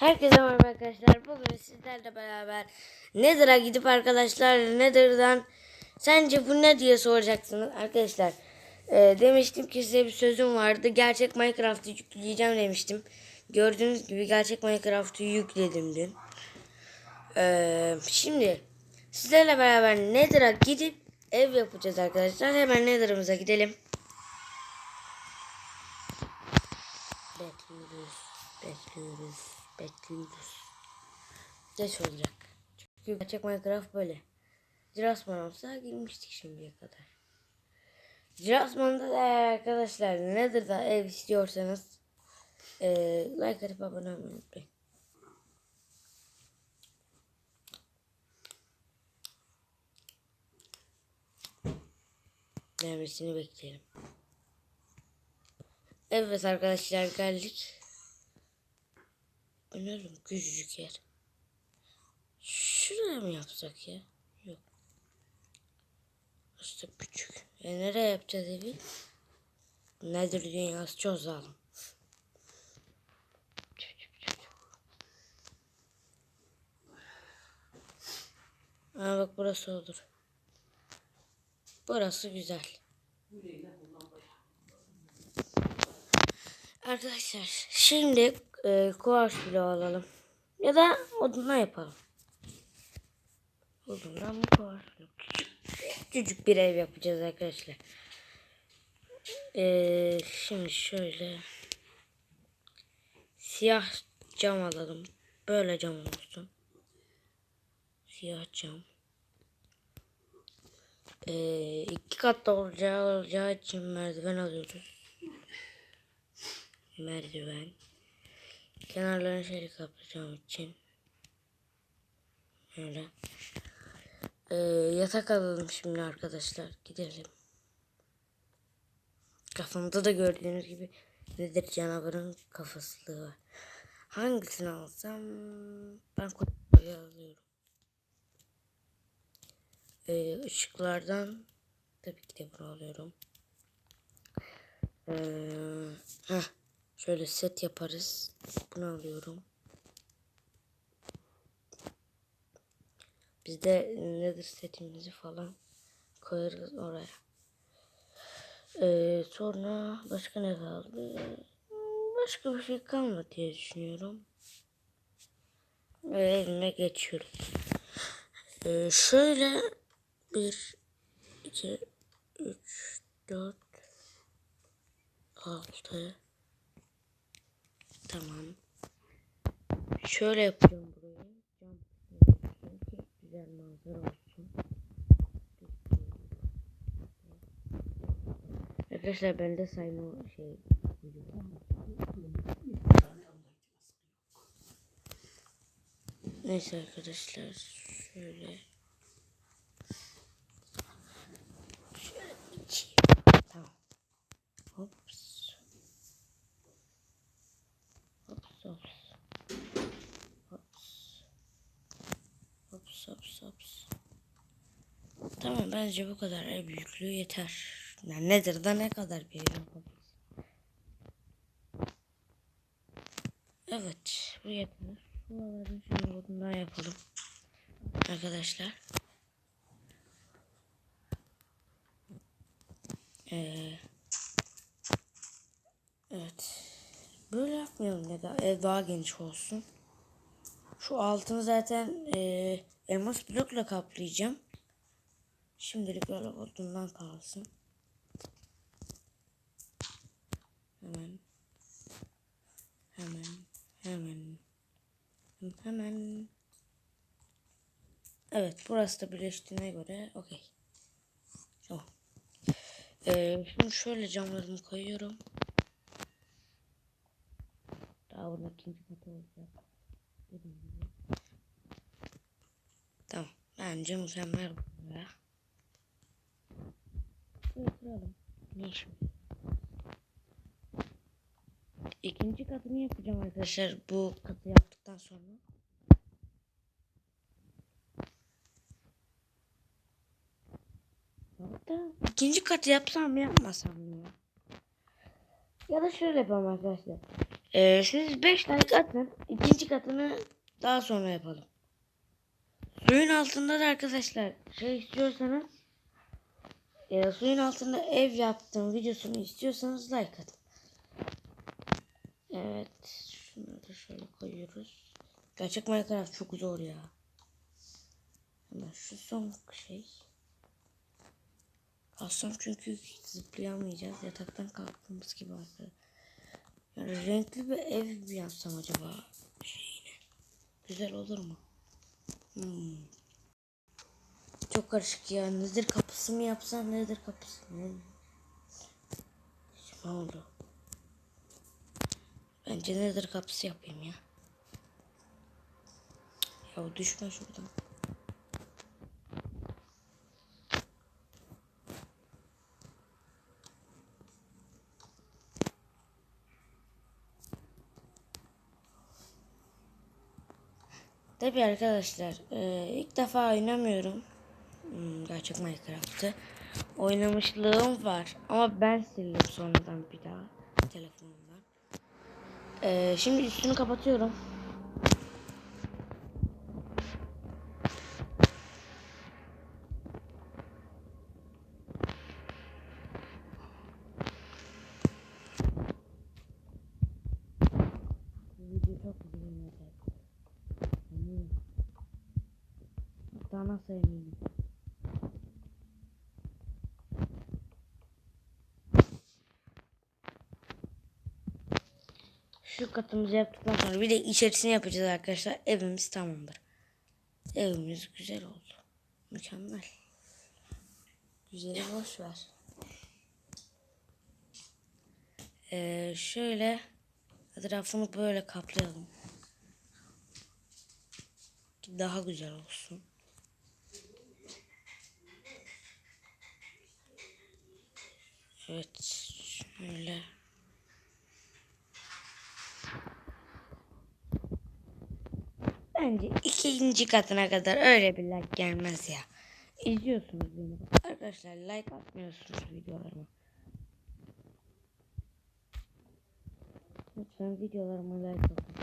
Herkese merhaba arkadaşlar. Bugün sizlerle beraber Nether'a gidip arkadaşlar Nether'dan sence bu ne diye soracaksınız arkadaşlar. e, demiştim ki size bir sözüm vardı. Gerçek Minecraft'ı yükleyeceğim demiştim. Gördüğünüz gibi gerçek Minecraft'ı yükledim dün. E, şimdi sizlerle beraber Nether'a gidip ev yapacağız arkadaşlar. Hemen Nether'ımıza gidelim. Bekliyoruz, bekliyoruz, bekliyoruz. Geç olacak. Çünkü gerçek Minecraft böyle. Cirasman olsa girmiştik şimdiye kadar. Cirasman'da da arkadaşlar nedir da ev istiyorsanız eee like atıp abone olmayı unutmayın. Gelmesini bekleyelim. Evet arkadaşlar geldik. Önerim küçücük yer. Şuraya mı yapsak ya? Yok. İşte küçük. E nereye yapacağız evi? Nedir dünyası çok zalim. Aa bak burası olur. Burası güzel. Arkadaşlar şimdi e, kuars bloğu alalım. Ya da odunla yapalım. Odundan mı? Küçük, küçücük bir ev yapacağız arkadaşlar. E, şimdi şöyle siyah cam alalım. Böyle cam olsun. Siyah cam. E, iki katlı olacağı, olacağı için merdiven alıyoruz merdiven. Kenarlarını şöyle kapatacağım için. Öyle. Ee, yatak alalım şimdi arkadaşlar. Gidelim. Kafamda da gördüğünüz gibi nedir canavarın kafasılığı var. Hangisini alsam ben kutuyu alıyorum. Ee, ışıklardan tabii ki de bunu alıyorum. Ee, heh. Şöyle set yaparız. Bunu alıyorum. Biz de nedir setimizi falan koyarız oraya. Ee, sonra başka ne kaldı? Başka bir şey kalmadı diye düşünüyorum. Ve evime geçiyorum. Ee, şöyle bir, iki, üç, dört, altı, Tamam. Şöyle yapıyorum burayı. Cam güzel manzara olsun. Arkadaşlar bende sayma şey Neyse arkadaşlar şöyle içeyim. Tamam. Hops. Hops hops. Hops. Hops hops hops. Tamam bence bu kadar ev büyüklüğü yeter. Yani nedir da ne kadar bir ev yapabiliriz. Evet bu yeter. Buraları şimdi bundan yapalım. Arkadaşlar. Ee, evet. Böyle yapmayalım ya da ev daha geniş olsun. Şu altını zaten e, elmas blokla kaplayacağım. Şimdilik böyle odundan kalsın. Hemen. Hemen. Hemen. Hemen. Evet burası da birleştiğine göre okey. Tamam. Ee, şimdi şöyle camlarımı koyuyorum. Daha bunun ikinci katı olacak. Tamam. Bence mükemmel bu ya. Şöyle kuralım. Ne işim? İkinci katını yapacağım arkadaşlar bu katı yaptıktan sonra. Hatta ikinci katı yapsam mı yapmasam mı? Ya da şöyle yapalım arkadaşlar. Ee, siz 5 like atın. İkinci katını daha sonra yapalım. Suyun altında da arkadaşlar şey istiyorsanız e, suyun altında ev yaptığım videosunu istiyorsanız like atın. Evet. Şunları da şöyle koyuyoruz. Gerçek Minecraft çok zor ya. Hemen şu son şey. Kalsam çünkü hiç zıplayamayacağız. Yataktan kalktığımız gibi arkadaşlar. Yani renkli bir ev mi yapsam acaba? Şeyine. Güzel olur mu? Hmm. Çok karışık ya. Nedir kapısı mı yapsam nedir kapısı mı? Ne oldu? Bence nedir kapısı yapayım ya. Ya düşme şuradan. Tabii arkadaşlar e, ilk defa oynamıyorum. Hmm, gerçek Minecraft'ı. Oynamışlığım var ama ben sildim sonradan bir daha telefonumdan. E, şimdi üstünü kapatıyorum. Hatta nasıl eminim? Şu katımızı yaptıktan sonra bir de içerisini yapacağız arkadaşlar. Evimiz tamamdır. Evimiz güzel oldu. Mükemmel. Güzeli boş ver. Ee, şöyle etrafını böyle kaplayalım. Daha güzel olsun. Evet, şöyle. Bence ikinci katına kadar öyle bir like gelmez ya. İzliyorsunuz beni. Arkadaşlar like atmıyorsunuz videolarıma. Lütfen videolarıma like atın.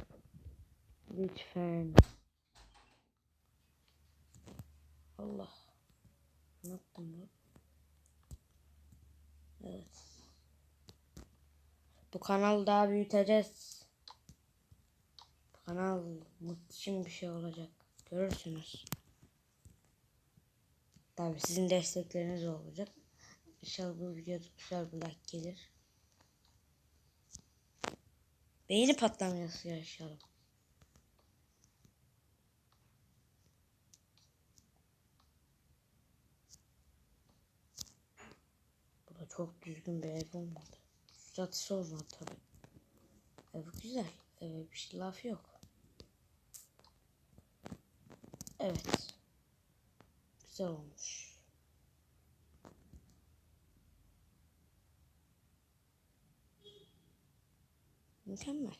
Lütfen. Allah. Ne yaptım bu? Evet. Bu kanalı daha büyüteceğiz. Kanal muhteşem bir şey olacak. Görürsünüz. Tabii sizin destekleriniz olacak. İnşallah bu videoda güzel bir like gelir. Beyni patlaması yaşayalım. Bu da çok düzgün bir ev olmadı. Çatısı olmadı tabi. Ev güzel. Eve bir şey laf yok. Evet. Güzel olmuş. Mükemmel.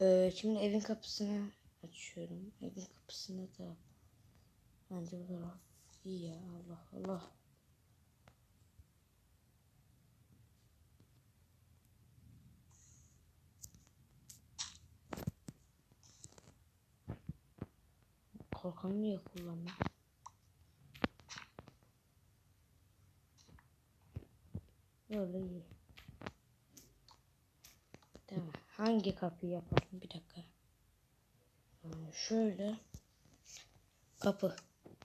Ee, şimdi evin kapısını açıyorum. Evin kapısını da bence bu taraf iyi ya Allah Allah. Korkanı niye kullanma? Böyle iyi. Tamam. Hangi kapıyı yapalım? Bir dakika. Ee, şöyle. Kapı.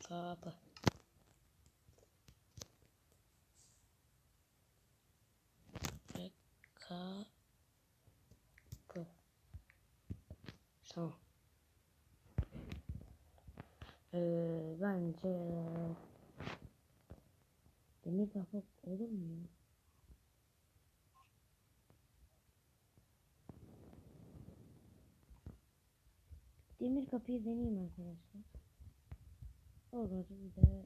Kapı. Kapı. Tamam. Ee, bence demir kapı olur mu? Demir kapıyı deneyeyim arkadaşlar. Olmadı bir de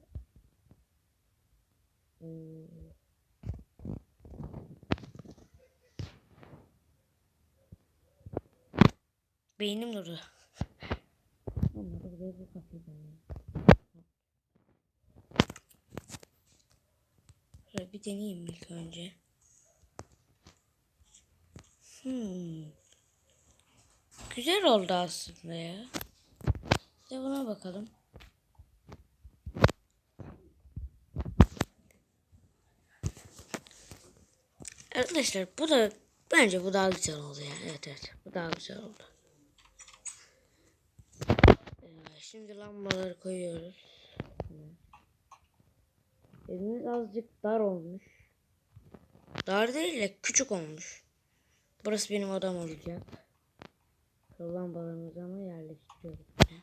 ee, Beynim durdu. Olmadı de bu kapıyı. Şöyle bir deneyeyim ilk önce. Hmm. Güzel oldu aslında ya. De buna bakalım. Arkadaşlar bu da bence bu daha güzel oldu ya. Evet evet bu daha güzel oldu. Ee, şimdi lambaları koyuyoruz. Evimiz azıcık dar olmuş. Dar değil de küçük olmuş. Burası benim odam olacak. Lambalarımızı ama yerleştiriyoruz. buraya.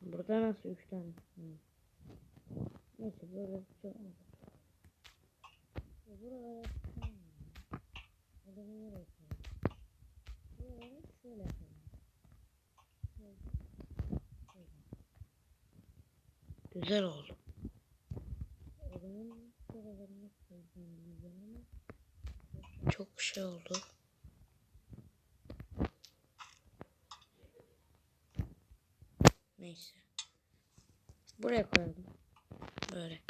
Burada nasıl üç tane? Hı. Neyse böyle bir şey olmaz. Buralara Adamı nereye koyalım? Buraları şöyle yapalım. Güzel oldu. Çok şey oldu. Neyse. Buraya koyalım. Böyle.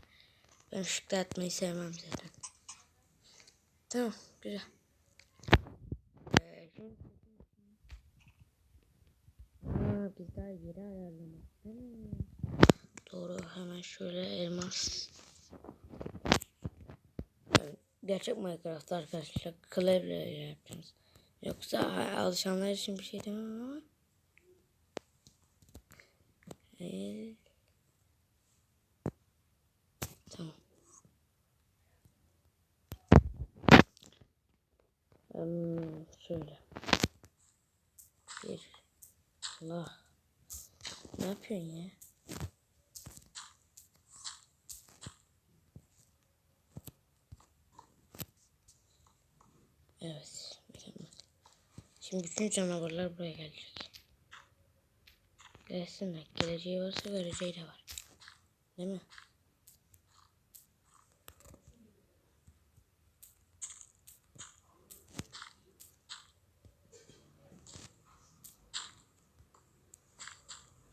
Ben ışık dağıtmayı sevmem zaten. Tamam. Güzel. Ee, şimdi... Aa, biz daha yeri ayarlamak. Şöyle elmas. Gerçek Minecraft arkadaşlar. Klavye yapacağız. Yoksa alışanlar için bir şey demem ama. Ee, tamam. Hmm, şöyle. Bir. Allah. Ne yapıyorsun ya? Evet. Mükemmel. Şimdi bütün canavarlar buraya gelecek. Gelsinler. Geleceği varsa göreceği de var. Değil mi?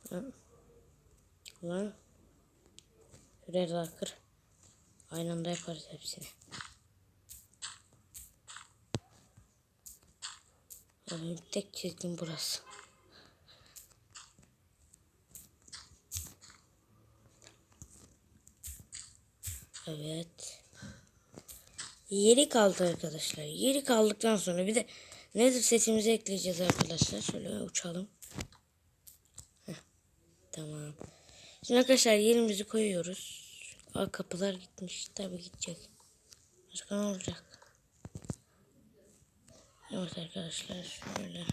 Hı. Lan. Şuraya da kır. Aynı anda yaparız hepsini. Benim tek çizgim burası. Evet. Yeri kaldı arkadaşlar. Yeri kaldıktan sonra bir de Nether setimizi ekleyeceğiz arkadaşlar. Şöyle uçalım. Heh, tamam. Şimdi arkadaşlar yerimizi koyuyoruz. Aa, kapılar gitmiş. Tabii gidecek. Başka ne olacak? Evet arkadaşlar şöyle.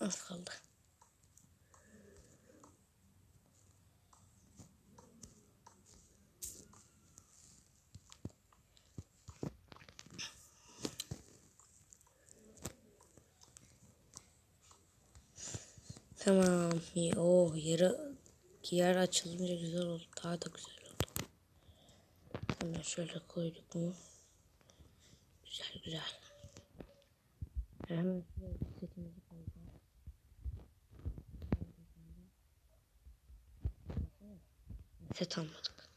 Az kaldı. Tamam. Oh yeri yer açılınca güzel oldu. Daha da güzel Hemen şöyle koyduk mu? Güzel güzel. Hemen setimizi koyacağız. Set almadık.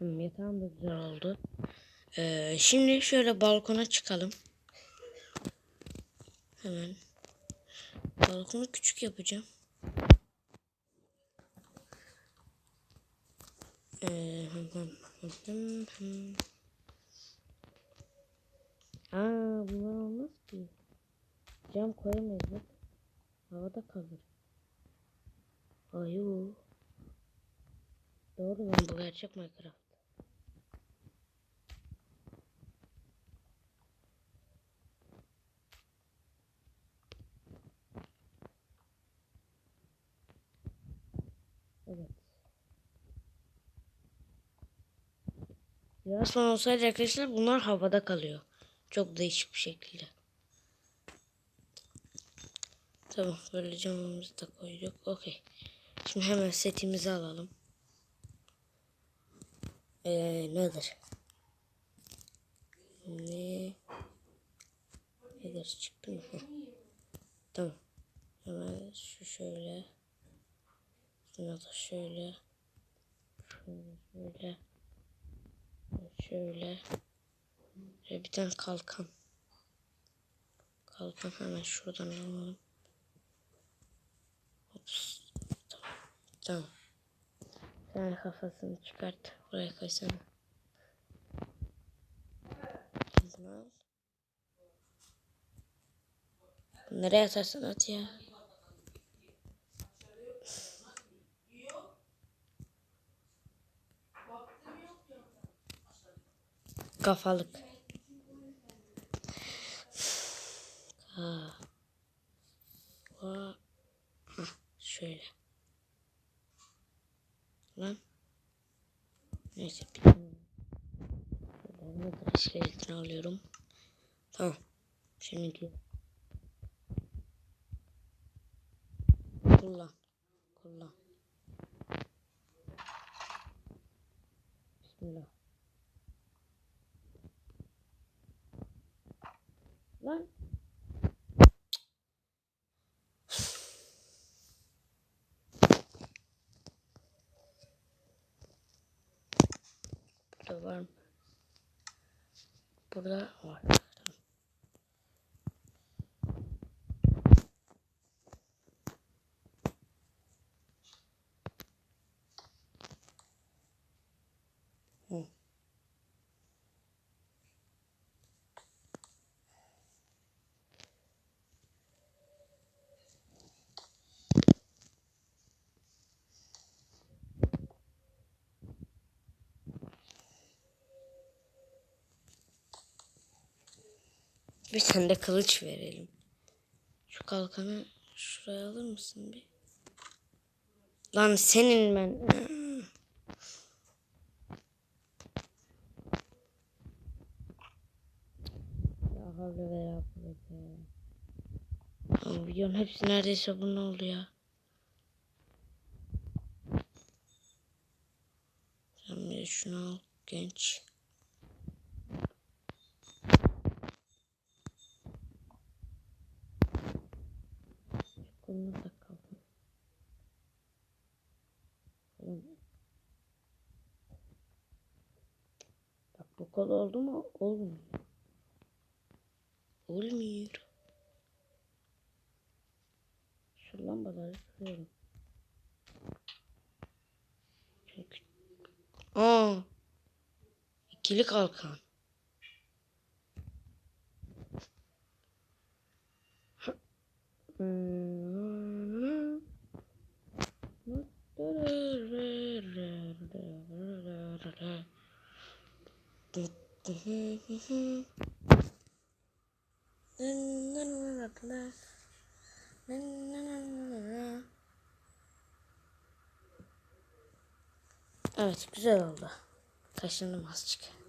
Yatağım da güzel oldu. Ee, şimdi şöyle balkona çıkalım. Hemen. Balkonu küçük yapacağım. Ee. Aa, bunlar olmaz ki. Cam koyamayız bak. Havada kalır. Ayu. Doğru lan bu gerçek Minecraft. Evet. Yarasman olsaydı arkadaşlar bunlar havada kalıyor. Çok değişik bir şekilde. Tamam böyle camımızı da koyduk. Okey. Şimdi hemen setimizi alalım. Ee, nedir? Ne? Nedir çıktı mı? Heh. Tamam. Hemen şu şöyle. Şuna da şöyle. Şöyle şöyle. Şöyle. Bir tane kalkan. Kalkan hemen şuradan alalım. Ops. Tamam. Sen kafasını çıkart. Buraya koysana. Al. Nereye atarsın at ya. Kafalık. Ha. Şöyle. Lan. Neyse. Şöyle nedir iskeletini alıyorum. Tamam. Şimdi gidiyor. Kullan. Kullan. Bismillah. Lan. Burada var mı? Burada var. Tamam. Hı. Bir tane de kılıç verelim. Şu kalkanı şuraya alır mısın bir? Lan senin ben. Ya havle ve ya kuvvete. Ama videonun hepsi neredeyse bunun oldu ya. Sen bir şunu al genç. Kolunu da kaldı. Oğlum. Bak bu kol oldu mu? Olmuyor. Olmuyor. Şu lambaları kırıyorum. Çünkü... Aa! İkili kalkan. Evet güzel oldu. Kaşındım azıcık.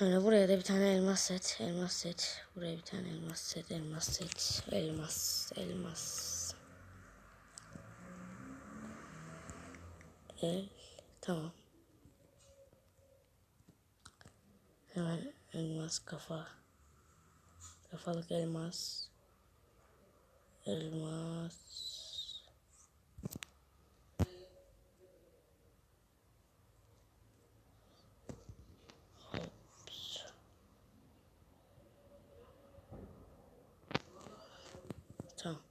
Şöyle buraya da bir tane elmas set, elmas set. Buraya bir tane elmas set, elmas set, elmas, elmas. El, tamam. Hemen elmas kafa. Kafalık elmas. Elmas. Hops. Tamam.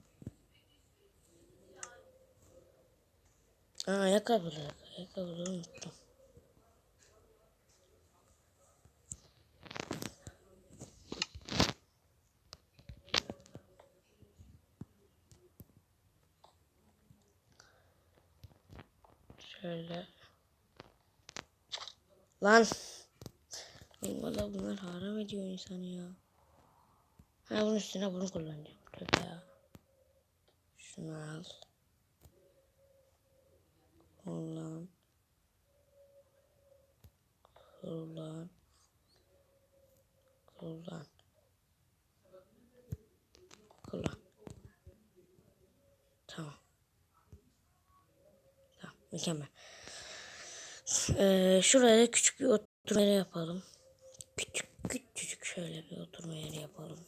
Aa, ayakkabıları. Ayakkabıları unuttum. Şöyle. Lan. Valla bunlar haram ediyor insanı ya. Ha bunun üstüne bunu kullanacağım. Tövbe ya. Şunu al. Ee, şuraya küçük bir oturma yeri yapalım. Küçük küçücük şöyle bir oturma yeri yapalım.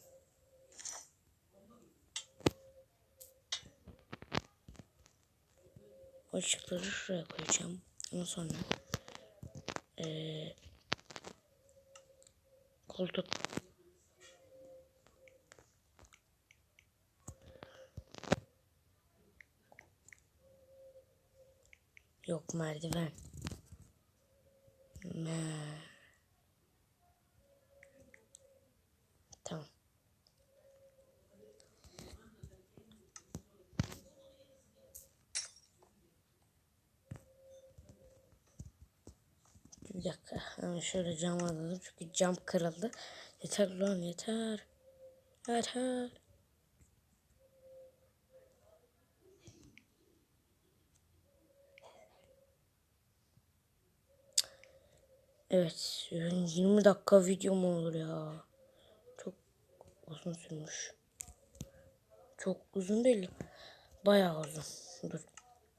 Işıkları şuraya koyacağım. Ama sonra ee, koltuk Yok merdiven. Me- Tamam. Bir dakika. Hemen şöyle cam alalım. Çünkü cam kırıldı. Yeter lan yeter. Yeter. Evet. 20 dakika video mu olur ya? Çok uzun sürmüş. Çok uzun değil. Bayağı uzun. Dur.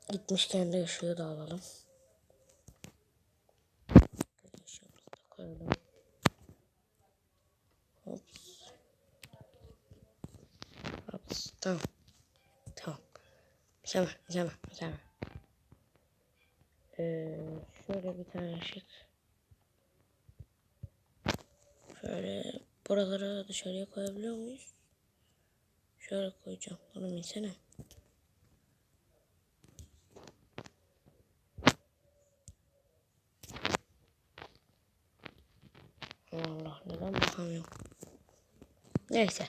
Gitmişken de ışığı da alalım. Işığımızı da koyalım. Hops. Hops. Tamam. Tamam. Mükemmel, mükemmel, mükemmel. Ee, şöyle bir tane ışık. Şöyle buralara dışarıya koyabiliyor muyuz? Şöyle koyacağım. Oğlum insene. Allah neden bakamıyorum. Neyse.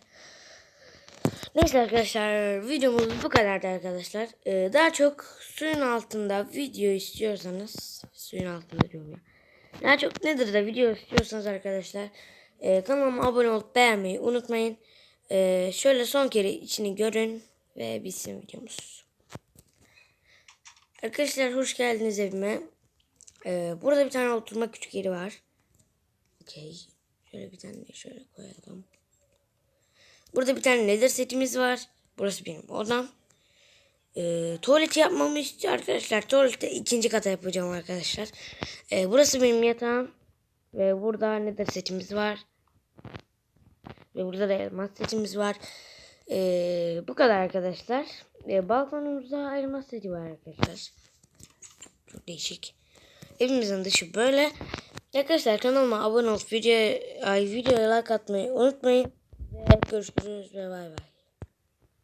Neyse arkadaşlar videomuz bu kadardı arkadaşlar. Ee, daha çok suyun altında video istiyorsanız suyun altında diyorum ya. Daha çok nedir de video istiyorsanız arkadaşlar e, kanalıma abone olup beğenmeyi unutmayın. E, şöyle son kere içini görün ve bitsin videomuz. Arkadaşlar hoş geldiniz evime. E, burada bir tane oturma küçük yeri var. Okey. Şöyle bir tane şöyle koyalım. Burada bir tane nether setimiz var. Burası benim odam. Ee, tuvalet yapmamı istiyor arkadaşlar. Tuvaleti ikinci kata yapacağım arkadaşlar. Ee, burası benim yatağım. Ve burada nether setimiz var. Ve burada da elmas setimiz var. Ee, bu kadar arkadaşlar. Ee, balkonumuzda elmas seti var arkadaşlar. Çok değişik. Evimizin dışı böyle. Arkadaşlar kanalıma abone olup video, ay, videoya like atmayı unutmayın. Ve görüşürüz ve bay bay.